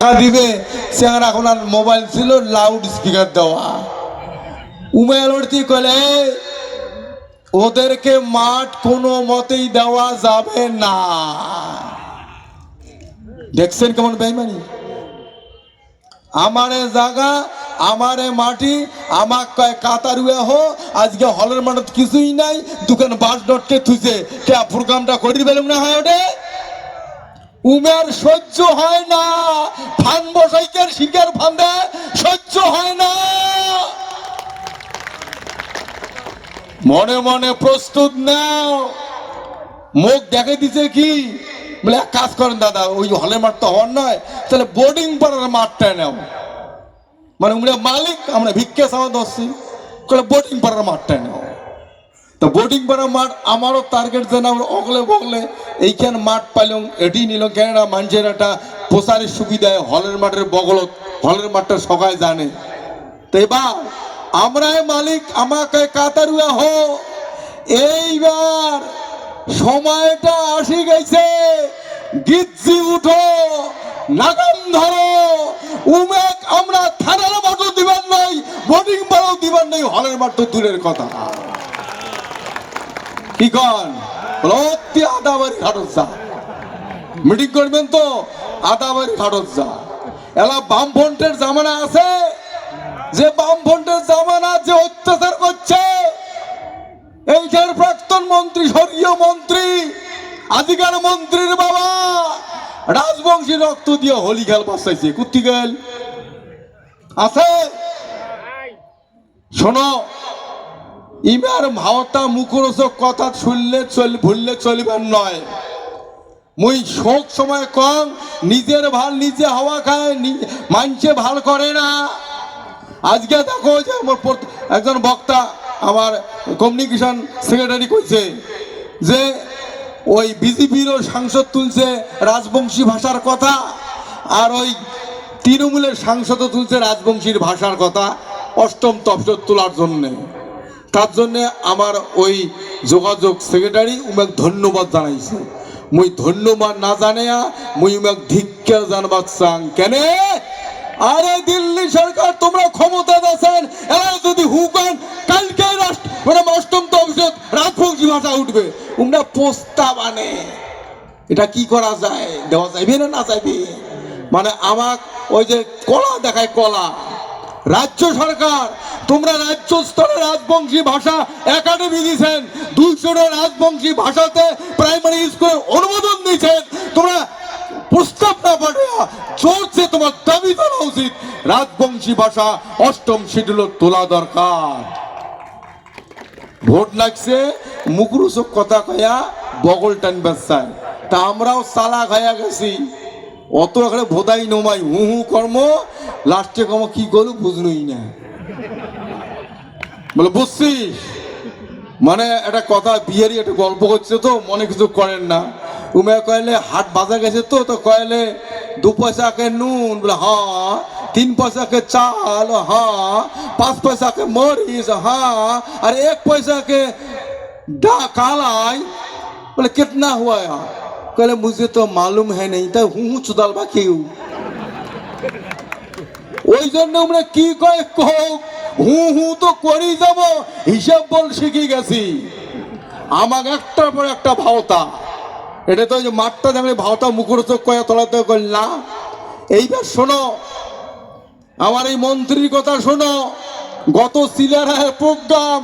দিবে সেখানে এখন আর মোবাইল ছিল লাউড স্পিকার দেওয়া। উমেল কলে ওদেরকে মাঠ কোনো মতেই দেওয়া যাবে না। দেখছেন কেমন বেইমানি? আমারে জায়গা আমারে মাটি, আমাক কয় কাতারুয়া হো, আজকে হলের মাঠত কিছুই নাই, দোকান বাস ডটকে থুইছে। কে প্রোগ্রামটা করি বেলুম না হয় ওটে উমের সহ্য হয় না। ফান বসাইকের শিকার ফান্দে সহ্য হয় না। মনে মনে প্রস্তুত নাও। মুখ দেখে দিছে কি? বলে, এক কাজ করেন দাদা, ওই হলের মাঠ তো হওয়ার নয়, তাহলে বোর্ডিং পাড়ার মাঠটা নাও মানে উমরা মালিক, আমরা ভিক্ষে সামা দশছি বোর্ডিং পাড়ার মাঠটা নাও তো বোর্ডিং পাড়ার মাঠ আমারও টার্গেট যেন আমরা অগলে বগলে এইখান মাঠ পাইলাম, এটি নিল কেননা মানুষের একটা প্রচারের সুবিধায় হলের মাঠের বগলত, হলের মাঠটা সবাই জানে। তো এবার আমরাই মালিক, আমাকে কাতারুয়া হো এইবার সময়টা আসি গেছে গিজ্জি উঠো, নাগাম ধরো। উমেক, আমরা থানার মাঠও দিবার নাই বোর্ডিং পাড়াও দিবার নাই, হলের মাঠ তো দূরের কথা। কি কন মিটিং করবেন তো? এলা জামানা আছে? যে জামানা যে অত্যাচার করছে এইখানে প্রাক্তন মন্ত্রী, স্বর্গীয় মন্ত্রী আদিকার মন্ত্রীর বাবা, রাজবংশী রক্ত দিয়ে হোলি খেল বাসাইছে। কুত্তি গেল আছে? শোনো ইমার ভাওতা মুখরস কথা শুনলে চল, ভুললে চলিবার নয়। মুই শোক সময় কম, নিজের ভালো নিজে হাওয়া খায় মানছে ভালো করে না। আজকে দেখো যে আমার একজন বক্তা আমার কমিউনিকেশন সেক্রেটারি কইছে যে, ওই বিজেপিরও সাংসদ তুলছে রাজবংশী ভাষার কথা, আর ওই তৃণমূলের সাংসদও তুলছে রাজবংশীর ভাষার কথা, অষ্টম তফসদ তোলার জন্যে। তার জন্যে আমার ওই যোগাযোগ সেক্রেটারি উমেক ধন্যবাদ জানাইছে। মুই ধন্যবাদ না জানিয়া মুই উমেক ধিক্কার জানবার চাং কেনে? আরে দিল্লি সরকার, তোমরা ক্ষমতা আছেন এরা যদি হুকান কালকে রাষ্ট্র মানে অষ্টম তফসদ রাজবংশী ভাষা উঠবে। উমরা প্রস্তাব আনে। এটা কি করা যায়? দেওয়া যাইবে না না যাইবে? মানে আমার ওই যে কলা দেখায় কলা। রাজ্য সরকার, তোমরা রাজ্য স্তরে রাজবংশী ভাষা একাডেমি দিয়েছেন। দুইশোটা রাজবংশী ভাষাতে প্রাইমারি স্কুলে অনুমোদন দিয়েছেন। তোমরা প্রস্তাব না পাঠিয়ে চলছে তোমার দাবি করা উচিত। রাজবংশী ভাষা অষ্টম শিডিউল তোলা দরকার। ভোট লাগছে মুখরুসক কথা কয়া বগল টানবার চায় তা আমরাও সালা খায়া গেছি। অত এখানে ভোদাই নমাই হু হু কর্ম লাস্টে কম কি করু বুঝলই না বলে বুঝছিস মানে একটা কথা বিয়েরই একটা গল্প করছে তো মনে কিছু করেন না উমে কয়লে হাট বাজার গেছে তো তো কয়লে দু পয়সাকে নুন বলে হ্যাঁ তিন পয়সাকে চাল हाँ पाँच पैसा के मरीच हाँ और एक पैसा के डा कालाई बोले कितना हुआ यार कहले मुझे तो मालूम है नहीं तो हूँ चुदाल बाकी हूँ ওই জন্য আমরা কি কয় কও হু হু তো করি যাব হিসাব বল শিখে গেছি আমার একটার পর একটা ভাওতা এটা তো ওই যে মাঠটা যেমন ভাওতা মুখরোচক কয়া তলাতে করলা এইবার শোনো আমার এই মন্ত্রীর কথা শোনো গত সিলারের প্রোগ্রাম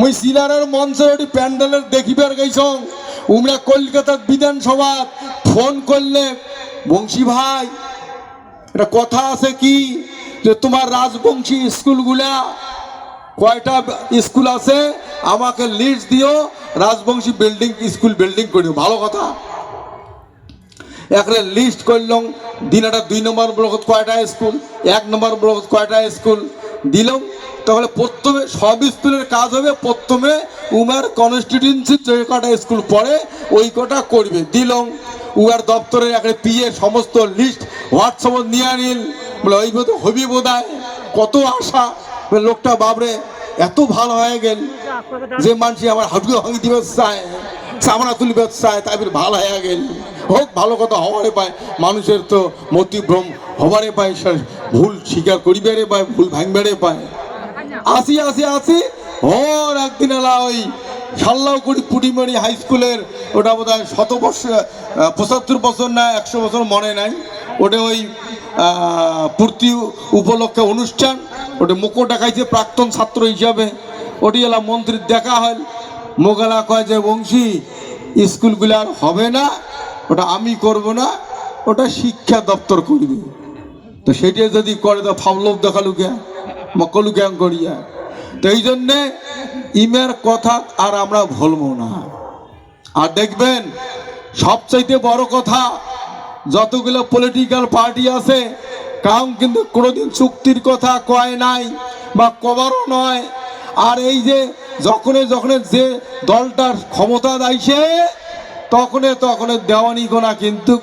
মুই সিলারের মঞ্চে ওটি প্যান্ডেলের দেখিবার গেছং উমরা কলকাতার বিধানসভা ফোন করলে, বংশী ভাই, একটা কথা আছে কি? যে তোমার রাজবংশী স্কুলগুলা, কয়টা স্কুল আছে? আমাকে লিস্ট দিও, রাজবংশী বিল্ডিং স্কুল বিল্ডিং করিও ভালো কথা। একটা লিস্ট করলাম, দিনাটা দুই নম্বর ব্লকত কয়টা স্কুল? এক নম্বর ব্লকত কয়টা স্কুল? দিলাম, তাহলে প্রথমে সব স্কুলের কাজ হবে। প্রথমে উমার কনস্টিটিউন্সি যে কটা স্কুল পড়ে, ওই কটা করবে। দিলাম উয়ার দপ্তরের একটা পিএ সমস্ত লিস্ট হোয়াটসঅ্যাপ নিয়ে আনিল বলে, ওই বোধ হবি বোধহয়। কত আশা। লোকটা বাবরে এত ভালো হয়ে গেল যে মানুষ আমার হাডুয়া ভাঙি দিবে চায় চামড়া তুলিবে চায় তাই ভালো হয়ে গেল। হোক, ভালো কথা হওয়ারে পায়। মানুষের তো মতিভ্রম হবারে পায়। ভুল স্বীকার করিবারে পায় ভুল ভাঙবারে পায়। আসি আসি আসি। ওর একদিন এলা ওই সাল্লাহকুড়ি পুটিমারি হাই স্কুলের ওটা বোধ হয় শত বছর পঁচাত্তর বছর না একশো বছর মনে নাই। ওটা ওই পূর্তি উপলক্ষে অনুষ্ঠান। ওটা মুখো ডাকাইছে প্রাক্তন ছাত্র হিসাবে। ওটি এলা মন্ত্রীর দেখা হয় মোগলা কয় যে, বংশী, স্কুলগুলো আর হবে না। ওটা আমি করব না। ওটা শিক্ষা দপ্তর করবে। তো সেটা যদি করে তো ফাউলক দেখালু কে? মকলু জ্ঞান করিয়া? তো এই জন্যে ইমের কথা আর আমরা ভুলবো না। আর দেখবেন, সবচাইতে বড় কথা, যতগুলো পলিটিক্যাল পার্টি আছে কাউ কিন্তু কোনোদিন চুক্তির কথা কয় নাই বা কবারও নয়। আর এই যে যখনে যখনে যে দলটার ক্ষমতা দাইছে, তখনে তখনে দেওয়ানি গোনা কিন্তু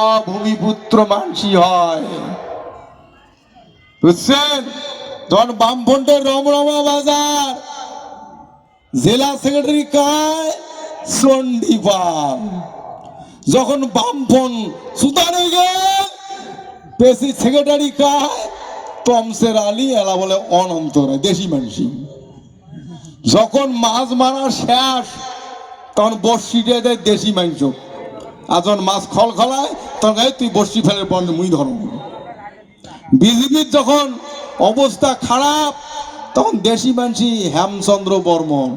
অভূমিপুত্র মানসি হয়। বুঝছেন? তখন বামফ্রন্টের রমরমা বাজার, জেলা সেক্রেটারি কায় চণ্ডীপাল যখন বামফন সুতারে পেসি সেক্রেটারি কায়, তমসের আলী এলা বলে অনন্তরা দেশি মানসি যখন মাছ মারা শেষ, তখন বর্ষিটা দেয় দেশি মাংস। আর যখন মাছ খল খলায় তখন তুই বর্ষি ফেলে বন্ধ, মুই ধরো বিজেপির যখন অবস্থা খারাপ, তখন দেশি মানসি হেমচন্দ্র বর্মন।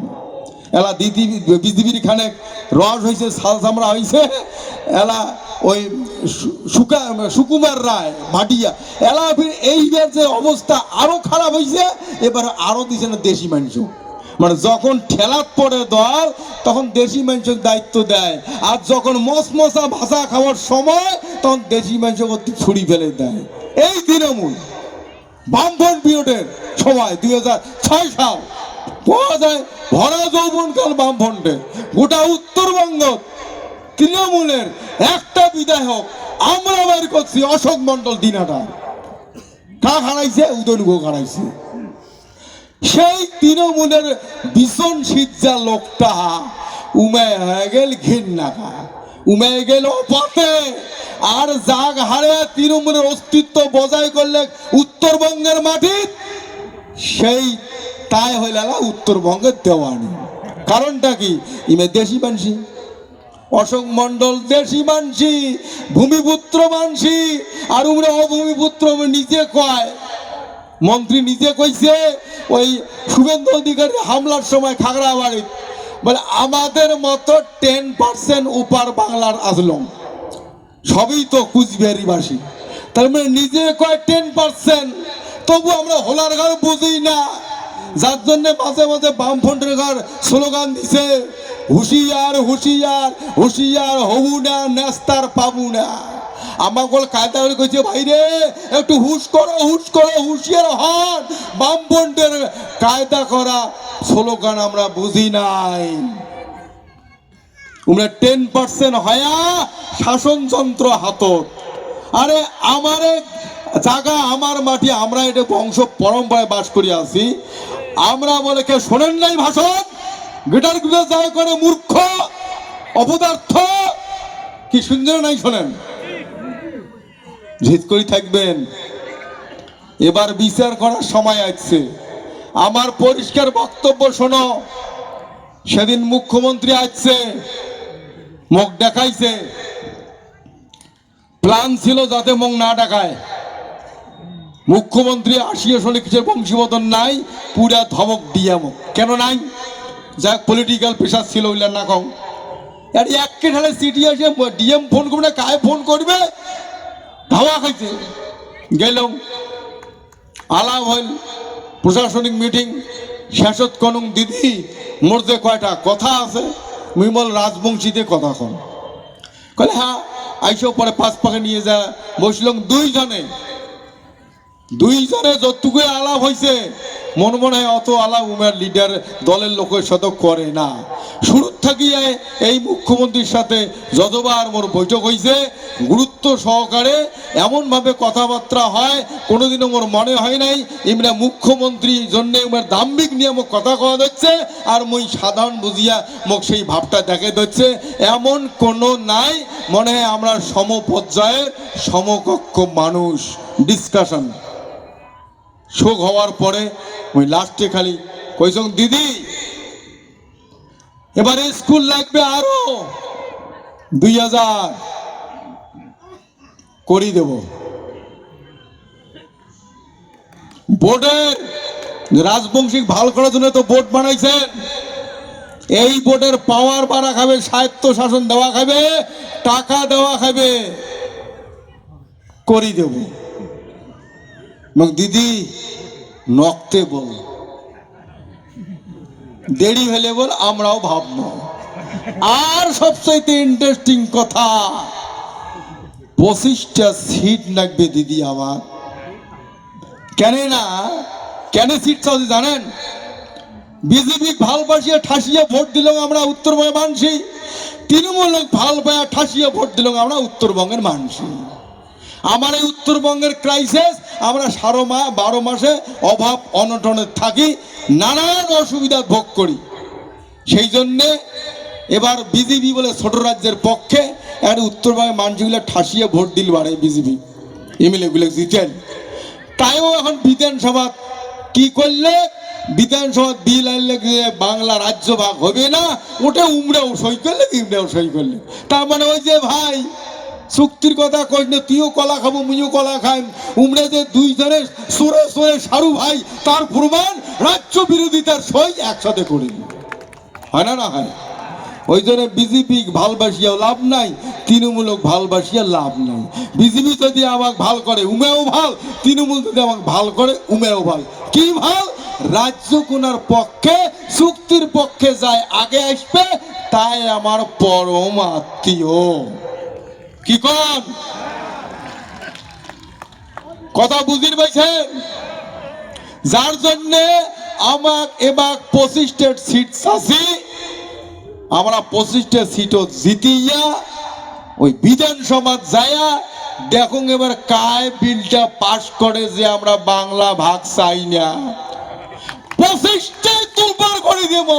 এলা দিদি, বিজেপির খানে রস হয়েছে, সাল চামড়া হয়েছে। এলা ওই সুকা সুকুমার রায় ভাটিয়া এলা এইবার যে অবস্থা আরও খারাপ হয়েছে, এবার আরও দিছে না দেশি মাংস মানে যখন ঠেলাত পড়ে দল, তখন দেশি মানুষের দায়িত্ব দেয়। আর যখন মস মশা ভাষা খাওয়ার সময়, তখন দেশি মানুষের করতে ছুরি ফেলে দেয়। এই তৃণমূল বামফ্রন্ট পিরিয়ডের সময়, দুই হাজার ছয় সাল, পাওয়া যায় ভরা যৌবনকাল বামফ্রন্টে গোটা উত্তরবঙ্গ তৃণমূলের একটা বিধায়ক, আমরা বের করছি অশোক মন্ডল দিনাটা কা হারাইছে? উদয়ন গো হারাইছে। সেই তৃণমূলের ভীষণ সিজ্জা লোকটা উমে হয়ে গেল ঘিন্নাকা উমে গেল পাতে আর জাগ হারে তৃণমূলের অস্তিত্ব বজায় করলে উত্তরবঙ্গের মাটি, সেই তাই হইল উত্তরবঙ্গের দেওয়ানি। কারণটা কি? ইমে দেশি মানসি, অশোক মন্ডল দেশি মানসি, ভূমিপুত্র মানসি, আর উমরা অভূমিপুত্র নিজে কয় মন্ত্রী নিজে কইছে, ওই শুভেন্দু অধিকারী হামলার সময় খাগড়াবাড়ি বলে, আমাদের মতো টেন পার্সেন্ট উপার বাংলার আসলম সবই তো কুচবিহারিবাসী। তার মানে নিজে কয় টেন পার্সেন্ট তবু আমরা হোলার ঘর বুঝি না। যার জন্য মাঝে মাঝে বামফ্রন্টের ঘর স্লোগান দিছে, হুশিয়ার হুশিয়ার হুশিয়ার হবু না, নেস্তার পাবু না। আমাকে কায়দা করে কইছে ভাই রে একটু হুশ করো হুশ করো, হুশিয়ার হন। বামফ্রন্টের কায়দা করা স্লোগান আমরা বুঝি নাই। তোমরা টেন পার্সেন্ট হয়া শাসনযন্ত্র হাতত। আরে, আমার জায়গা, আমার মাটি, আমরা এটা বংশ পরম্পরায় বাস করি আছি। আমরা বলে কে শোনেন নাই ভাষণ? গিটারগুলো যায় করে মূর্খ, অপদার্থ, কি সুন্দর নাই শোনেন? জিত করি থাকবেন। এবার বিচার করার সময় আসছে। আমার পরিষ্কার বক্তব্য শোনো। সেদিন মুখ্যমন্ত্রী আসছে, মুখ দেখাইছে। প্ল্যান ছিল যাতে মুখ না ডাকায় মুখ্যমন্ত্রী আসিয়ে শুনে কিছু বংশীবদন নাই, পুরা ধমক দিয়া মুখ। কেন নাই? যা পলিটিক্যাল প্রেশার ছিল ওইলার না কম আর এককে ঢালে সিটি আসে ডিএম ফোন করবে না কায় ফোন করবে? ধাওয়া খাইছে গেলাম আলাপ হইল, প্রশাসনিক মিটিং, শেষত কনুং দিদি, মোর যে কয়টা কথা আছে বল রাজবংশীতে কথা কন কলে হ্যাঁ আইসো পরে পাঁচ পাকে নিয়ে যা, বসলাম দুইজনে। দুইজনে যতটুকু আলাপ হয়েছে মন মনে হয় অত আলাপ উমের লিডার দলের লোকের সাথে করে না। থেকে থাকিয়ে এই মুখ্যমন্ত্রীর সাথে যতবার মোর বৈঠক হয়েছে গুরুত্ব সহকারে এমনভাবে কথাবার্তা হয়, কোনোদিনও মোর মনে হয় নাই ইমরা মুখ্যমন্ত্রী জন্য দাম্ভিক নিয়ে মোক কথা কওয়া দিচ্ছে আর মই সাধারণ বুঝিয়া মোক সেই ভাবটা দেখে দিচ্ছে এমন কোনো নাই, মনে হয় আমরা সমপর্যায়ের সমকক্ষ মানুষ। ডিসকাশন শোক হওয়ার পরে ওই লাস্টে খালি কইসং, দিদি এবারে স্কুল লাগবে আরও দুই হাজার। করি দেব। বোর্ডের রাজবংশী ভালো করার জন্য তো বোর্ড বানাইছেন। এই বোর্ডের পাওয়ার বাড়া খাবে, স্বায়ত্ত শাসন দেওয়া খাবে, টাকা দেওয়া খাবে। করি দেব। দিদি নকতে বল। দেরি হলে বল, আমরাও ভাববো। আর সবচাইতে ইন্টারেস্টিং কথা, পঁচিশটা সিট লাগবে দিদি আমার। কেন না? কেন সিট চাওছি জানেন? বিজেপি ভালো পাশিয়া ঠাসিয়া ভোট দিলাম আমরা উত্তরবঙ্গের মানসি তৃণমূল ভালো পায়া ঠাসিয়া ভোট দিলাম আমরা উত্তরবঙ্গের মানসি আমার এই উত্তরবঙ্গের ক্রাইসিস আমরা সারো মা, বারো মাসে অভাব অনটনে থাকি, নানান অসুবিধা ভোগ করি। সেই জন্যে এবার বিজেপি বলে ছোট রাজ্যের পক্ষে একটা উত্তরবঙ্গের মানুষগুলো ঠাসিয়ে ভোট দিল বাড়ে বিজেপি এমএলএগুলো জিতেন। তাইও এখন বিধানসভা কি করলে? বিধানসভা বিল আনলে বাংলা রাজ্য ভাগ হবে না? ওটা উমরাও সই করলে ইমরাও সই করলে। তার মানে ওই যে ভাই চুক্তির কথা কই না, তুইও কলা খাব, মুইও কলা খাই উমরে যে দুইজনের সোরে সোরে সারু ভাই, তার প্রমাণ রাজ্য বিরোধিতার সই একসাথে করে। হয় না না হয়? ওই জন্য বিজেপি ভালবাসিয়াও লাভ নাই তৃণমূলক ভালবাসিয়া লাভ নাই। বিজেপি যদি আমাকে ভালো করে, উমেও ভালো, তৃণমূল যদি আমাকে ভালো করে, উমেও ভালো। কি ভালো? রাজ্য কোনার পক্ষে, চুক্তির পক্ষে যায়, আগে আসবে, তাই আমার পরম আত্মীয়। কি কন? কথা বুঝির পাইছেন যার জন্যে আমাক এবার পঁচিশটা সিট চাষি আমরা পঁচিশটা সিটও জিতিয়া ওই বিধানসভা যায়া দেখুন এবার কায় বিলটা পাশ করে যে আমরা বাংলা ভাগ চাই না। পঁচিশটাই তুলবার করে দেব।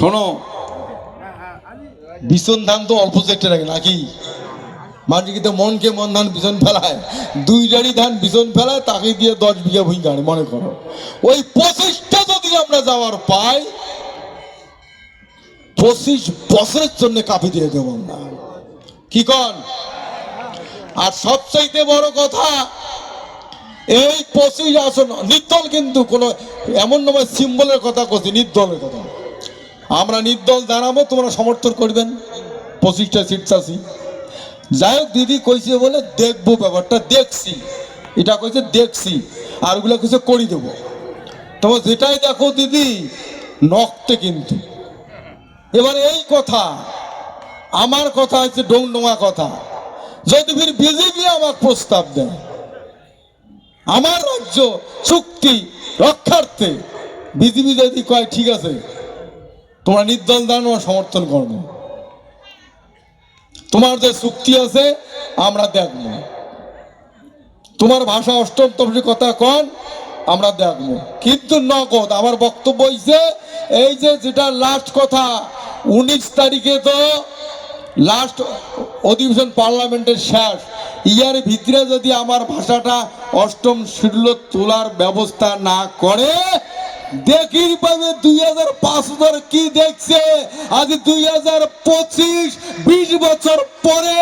শোনো বিছন ধান তো অল্প চেটে রাখে নাকি? কিন্তু মনকে মন ধান বিছন ফেলায়। দুই জারি ধান বিছন ফেলায়, তাকে দিয়ে দশ বিঘা ভুঁই গাড়ে, মনে করো। ওই পঁচিশটা যদি আমরা যাওয়ার পাই, পঁচিশ বছরের জন্য কাপি দিয়ে দেব আমরা। কি কন? আর সবচাইতে বড় কথা, এই পঁচিশ আসন, নির্দল কিন্তু কোনো, এমন নয় সিম্বলের কথা করছি নির্দলের কথা। আমরা নির্দল দাঁড়াবো, তোমরা সমর্থন করবেন পঁচিশটা সিট চাষি যাই হোক দিদি কইছে বলে দেখব ব্যাপারটা, দেখছি। এটা কইছে দেখছি, আর ওগুলো কইছে করি দেবো। তোমার যেটাই দেখো দিদি, নখতে কিন্তু। এবার এই কথা, আমার কথা হচ্ছে ডোংডোঙা কথা। যদি ফির বিজেপি আমার প্রস্তাব দেয়, আমার রাজ্য চুক্তি রক্ষার্থে বিজেপি যদি কয় ঠিক আছে তোমরা নির্দল দান ও সমর্থন করব। তোমার যে চুক্তি আছে, আমরা দেখব। তোমার ভাষা অষ্টম তফসি কথা কন, আমরা দেখব। কিন্তু নগদ, আমার বক্তব্য হইছে, এই যে যেটা লাস্ট কথা, উনিশ তারিখে তো লাস্ট অধিবেশন পার্লামেন্টের শেষ, ইয়ার ভিতরে যদি আমার ভাষাটা অষ্টম শিডিউল তোলার ব্যবস্থা না করে দেখির পাবে দুই হাজার পাঁচ হাজার কি দেখছে? আজ দুই হাজার পঁচিশ, বিশ বছর পরে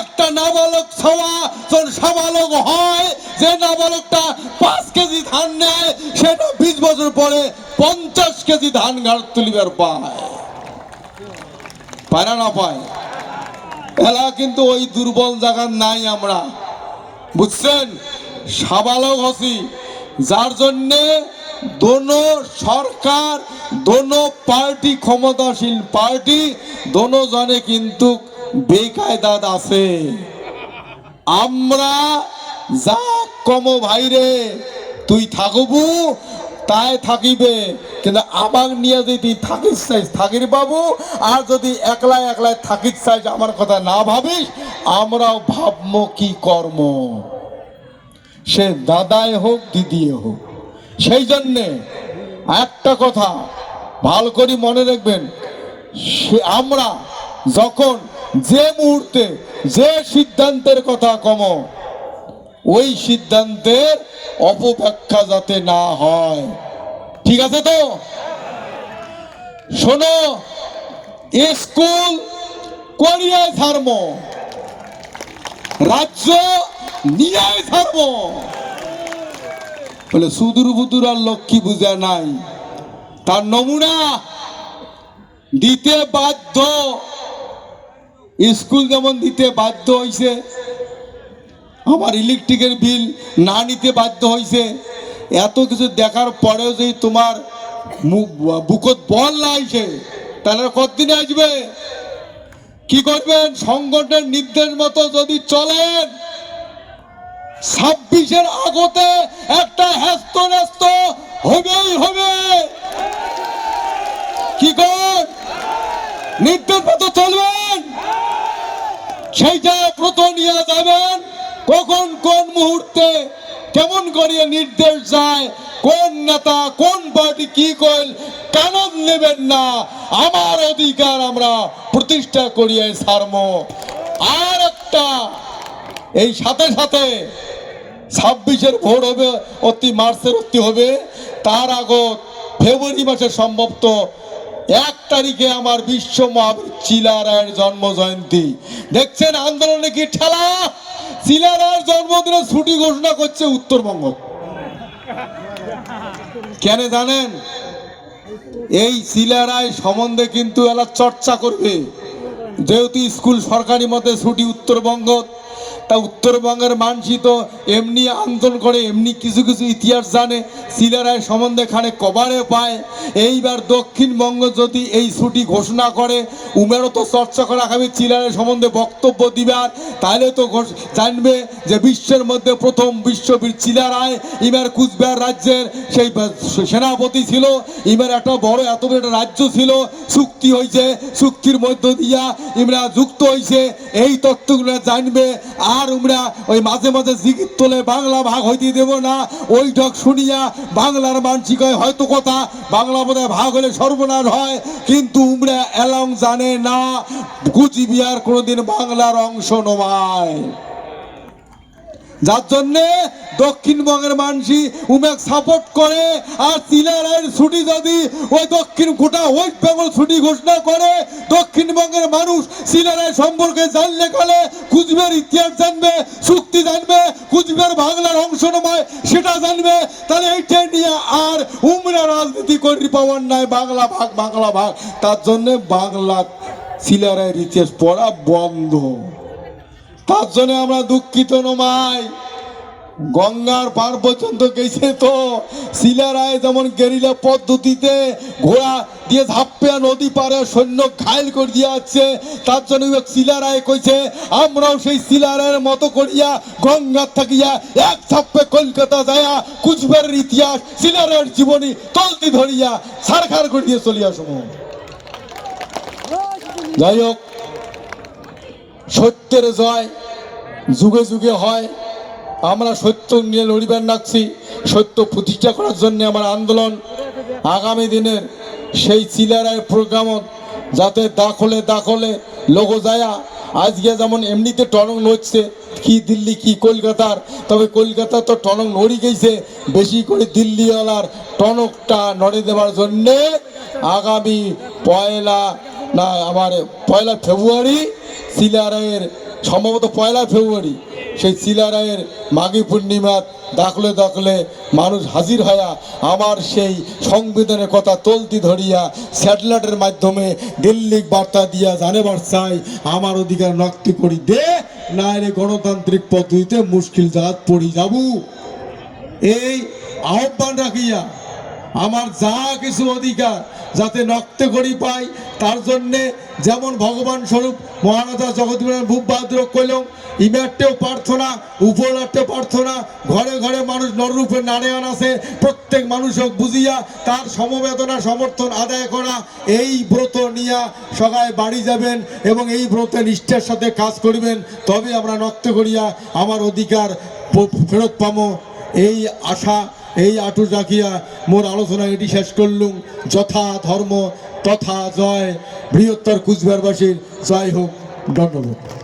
একটা নাবালক ছাওয়া যখন সাবালক হয়, যে নাবালকটা পাঁচ কেজি ধান নেয়, সেটা বিশ বছর পরে পঞ্চাশ কেজি ধান ঘাট তুলিবার পায়। পায় না না পায়? এলা কিন্তু ওই দুর্বল জায়গার নাই আমরা। বুঝছেন? সাবালক হসি, যার জন্যে দোনো সরকার, দোনো পার্টি ক্ষমতাশীল পার্টি দোনো জনে কিন্তু বেকায়দাত আছে। আমরা যা কম ভাইরে, তুই থাকবু, তাই থাকিবে। কিন্তু আমার নিয়ে যদি থাকিস চাইস থাকির বাবু, আর যদি একলা একলা থাকিস চাইস আমার কথা না ভাবিস, আমরাও ভাববো কি কর্ম। সে দাদাই হোক, দিদিয়ে হোক। সেই জন্যে একটা কথা ভালো করে মনে রাখবেন আমরা যখন যে মুহূর্তে, যে সিদ্ধান্তের কথা কম, ওই সিদ্ধান্তের অপব্যাখ্যা যাতে না হয়। ঠিক আছে তো? শোনো, স্কুল করিয়ায় ধর্ম, রাজ্য নিয়ে ধর্ম। বলে, সুদূর বুদুর আর লক্ষ্মী বুঝা নাই। তার নমুনা দিতে বাধ্য। স্কুল যেমন দিতে বাধ্য হইছে, আমার ইলেকট্রিকের বিল না নিতে বাধ্য হয়েছে এত কিছু দেখার পরেও যদি তোমার বুকত বল না আইছে তাহলে কতদিনে আসবে? কি করবেন? সংগঠনের নির্দেশ মতো যদি চলেন ছাব্বিশের আগতে একটা হ্যাস্ত ন্যস্ত হবেই হবে। কি কর? নির্দেশ চলবেন? সেইটা প্রথম নিয়ে যাবেন, কখন কোন মুহূর্তে কেমন করিয়ে নির্দেশ যায়, কোন নেতা, কোন পার্টি কি কইল কানন নেবেন না। আমার অধিকার আমরা প্রতিষ্ঠা করিয়ে সারম। আর একটা, এই সাথে সাথে ছাব্বিশের ভোট হবে, অতি মার্চের অতি হবে। তার আগত ফেব্রুয়ারি মাসে সম্ভবত এক তারিখে আমার বিশ্ব মহাবীর চিলারায়ের জন্ম জয়ন্তী দেখছেন আন্দোলনে কি ঠেলা? চিলারায়ের জন্মদিনে ছুটি ঘোষণা করছে উত্তরবঙ্গ। কেন জানেন? এই চিলারায় সম্বন্ধে কিন্তু এলা চর্চা করবে। যেহেতু স্কুল সরকারি মতে ছুটি উত্তরবঙ্গ তা উত্তরবঙ্গের মানসি তো এমনি আন্দোলন করে, এমনি কিছু কিছু ইতিহাস জানে সিলারায় সম্বন্ধে খানে কবারে পায়। এইবার দক্ষিণবঙ্গ যদি এই ছুটি ঘোষণা করে, উমেরও তো চর্চা করা খাবে চিলারের সম্বন্ধে বক্তব্য দিবার তাহলে তো জানবে যে বিশ্বের মধ্যে প্রথম বিশ্ববীর চিলারায় ইমার কুচবিহার রাজ্যের সেই সেনাপতি ছিল। ইমার একটা বড় এত বড় একটা রাজ্য ছিল, চুক্তি হয়েছে চুক্তির মধ্য দিয়া ইমরা যুক্ত হয়েছে এই তত্ত্বগুলো জানবে আর উমরা ওই মাঝে মাঝে জিগির তোলে, বাংলা ভাগ হইতে দেব না। ওই ঢক শুনিয়া বাংলার মানসিক হয়, হয়তো কথা বাংলা বোধহয় ভাগ হলে সর্বনাশ হয়। কিন্তু উমরা এলং জানে না কুচবিহার কোনোদিন বাংলার অংশ নয়। যার জন্যে দক্ষিণবঙ্গের মানুষই উমেক সাপোর্ট করে, আর সিলারের ছুটি যদি ওই দক্ষিণ গোটা ওয়েস্ট বেঙ্গল ছুটি ঘোষণা করে, দক্ষিণবঙ্গের মানুষ সিলারের সম্পর্কে জানলে গেলে কুচবিহার ইতিহাস জানবে, চুক্তি জানবে, কুচবিহার বাংলার অংশ নয়, সেটা জানবে। তাহলে এইটা নিয়ে আর উমরা রাজনীতি করি পাওয়ার নাই, বাংলা ভাগ বাংলা ভাগ। তার জন্যে বাংলা সিলারের ইতিহাস পড়া বন্ধ। তার জন্য আমরা দুঃখিত নমাই গঙ্গার পার পর্যন্ত গেছে তো। শিলারায় যেমন গেরিলা পদ্ধতিতে ঘোড়া দিয়ে ঝাপ্পিয়া নদী পারে সৈন্য ঘায়ল করে দিয়ে আছে তার জন্য শিলারায় কইছে, আমরাও সেই শিলারায়ের মতো করিয়া গঙ্গার থাকিয়া এক ছাপ্পে কলকাতা যায়া কুচবিহারের ইতিহাস শিলারায়ের জীবনী তলতি ধরিয়া সারখার করে দিয়ে চলিয়া সময় যাই হোক সত্যের জয় যুগে যুগে হয়। আমরা সত্য নিয়ে লড়িবার নাকছি সত্য প্রতিষ্ঠা করার জন্য আমার আন্দোলন। আগামী দিনের সেই চিলারায় প্রোগ্রাম যাতে দাখলে দাখলে লোগো যায়া, আজকে যেমন এমনিতে টনক নড়ছে, কি দিল্লি, কি কলকাতার, তবে কলকাতা তো টনক নড়ি গেছে, বেশি করে দিল্লিওয়ালার টনকটা নড়ে দেওয়ার জন্যে আগামী পয়লা না, আমার পয়লা ফেব্রুয়ারি শিলারায়ের সম্ভবত পয়লা ফেব্রুয়ারি, সেই শিলারায়ের মাঘী পূর্ণিমার দাখলে দাখলে মানুষ হাজির হয়া আমার সেই সংবিধানের কথা তলতি ধরিয়া স্যাটেলাইটের মাধ্যমে দিল্লি বার্তা দিয়া জানেবার চাই আমার অধিকার নক্তি করি দে না রে গণতান্ত্রিক পদ্ধতিতে মুশকিল জাত পড়ি যাবু। এই আহ্বান রাখিয়া আমার যা কিছু অধিকার যাতে নক্তে করি পাই, তার জন্যে যেমন ভগবান স্বরূপ মহারাজা জগৎগুরু ভূপ বাহাদুর কইলং ইমারটেও প্রার্থনা উপরাট্টে প্রার্থনা, ঘরে ঘরে মানুষ নররূপে নারায়ণ আছে, প্রত্যেক মানুষক বুঝিয়া তার সমবেদনা, সমর্থন আদায় করা, এই ব্রত নিয়া সবাই বাড়ি যাবেন এবং এই ব্রতে নিষ্ঠার সাথে কাজ করবেন, তবে আমরা নক্ত করিয়া আমার অধিকার ফেরত পামো, এই আশা এই আটু রাখিয়া মোর আলোচনা এটি শেষ করলুম। যথা ধর্ম, তথা জয়। বৃহত্তর কুচবিহারবাসীর জয় হোক। ধন্যবাদ।